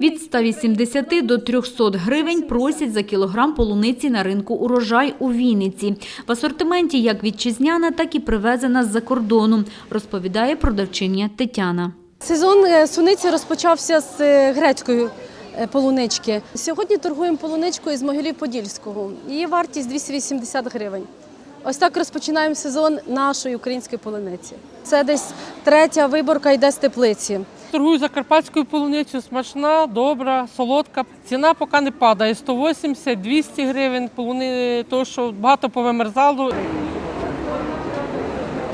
Від 180 до 300 гривень просять за кілограм полуниці на ринку урожай у Вінниці. В асортименті як вітчизняна, так і привезена з-за кордону, розповідає продавчиня Тетяна. Сезон е, суниці розпочався з е, грецької е, полунички. Сьогодні торгуємо полуничкою з Могилів-Подільського. Її вартість 280 гривень. Ось так розпочинаємо сезон нашої української полуниці. Це десь третя виборка йде з теплиці. Торгую закарпатською полуницею, смачна, добра, солодка. Ціна поки не падає. 180, 200 гривень, полуни, тому що багато повимерзало.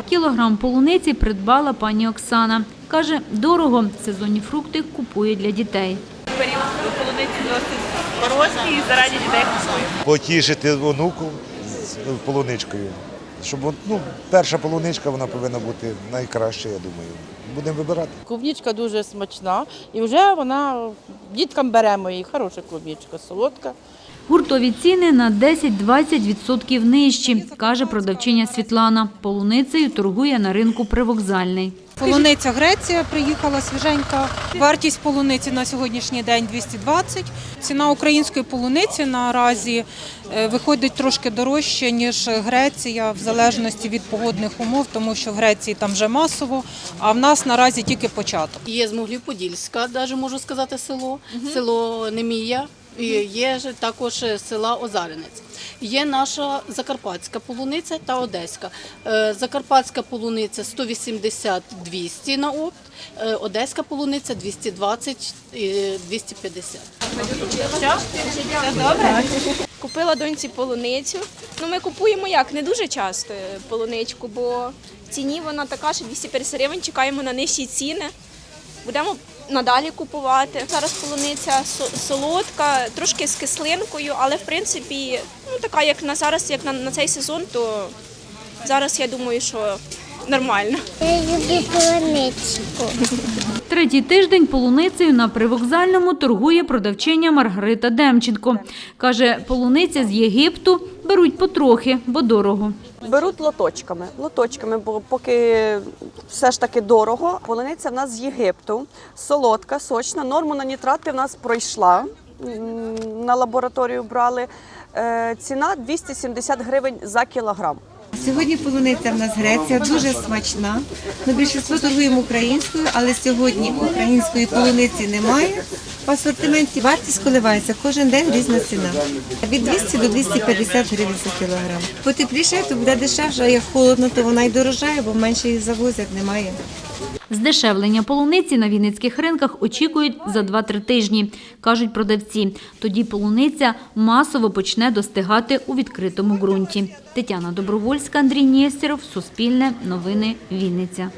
Кілограм полуниці придбала пані Оксана. Каже, дорого сезонні фрукти купує для дітей. період полуниці досить хороший і заради дітей купую. потішити онуку полуничкою. Щоб ну, перша полуничка вона повинна бути найкраща, я думаю. Будемо вибирати. Клубнічка дуже смачна і вже вона діткам беремо її. Хороша клубнічка, солодка. Гуртові ціни на 10-20% нижчі, каже продавчиня Світлана. Полуницею торгує на ринку привокзальний. Полуниця Греція приїхала свіженька. Вартість полуниці на сьогоднішній день 220. Ціна української полуниці наразі е, виходить трошки дорожче, ніж Греція, в залежності від погодних умов, тому що в Греції там вже масово, а в нас наразі тільки початок. Є з Могилів-Подільська, навіть можу сказати село, село Немія, і є ж також села Озаринець. Є наша закарпатська полуниця та одеська. Е, Закарпатська полуниця 180-200 на опт, е, одеська полуниця 220 і 250. Купила доньці полуницю. Ну, ми купуємо як не дуже часто е, полуничку, бо в ціні вона така, що 250 гривень, чекаємо на нижчі ціни. Будемо надалі купувати. Зараз полуниця солодка, трошки з кислинкою, але в принципі, ну така як на зараз, як на, на цей сезон, то зараз я думаю, що нормально. Я люблю полуничку. Третій тиждень полуницею на привокзальному торгує продавчиня Маргарита Демченко. Каже, полуниця з Єгипту беруть потрохи, бо дорого. Беруть лоточками, лоточками, бо поки все ж таки дорого. Полуниця в нас з Єгипту, солодка, сочна. Норму на нітрати в нас пройшла. На лабораторію брали. Е, Ціна 270 гривень за кілограм. Сьогодні полуниця в нас Греція, дуже смачна. Ми більшість торгуємо українською, але сьогодні української полуниці немає. В асортименті вартість коливається. Кожен день різна ціна. Від 200 до 250 гривень за кілограм. Потепліше, то буде дешевше, а як холодно, то вона й дорожає, бо менше її завозять, немає. Здешевлення полуниці на вінницьких ринках очікують за 2-3 тижні, кажуть продавці. Тоді полуниця масово почне достигати у відкритому ґрунті. Тетяна Добровольська, Андрій Нєстеров, Суспільне, Новини, Вінниця.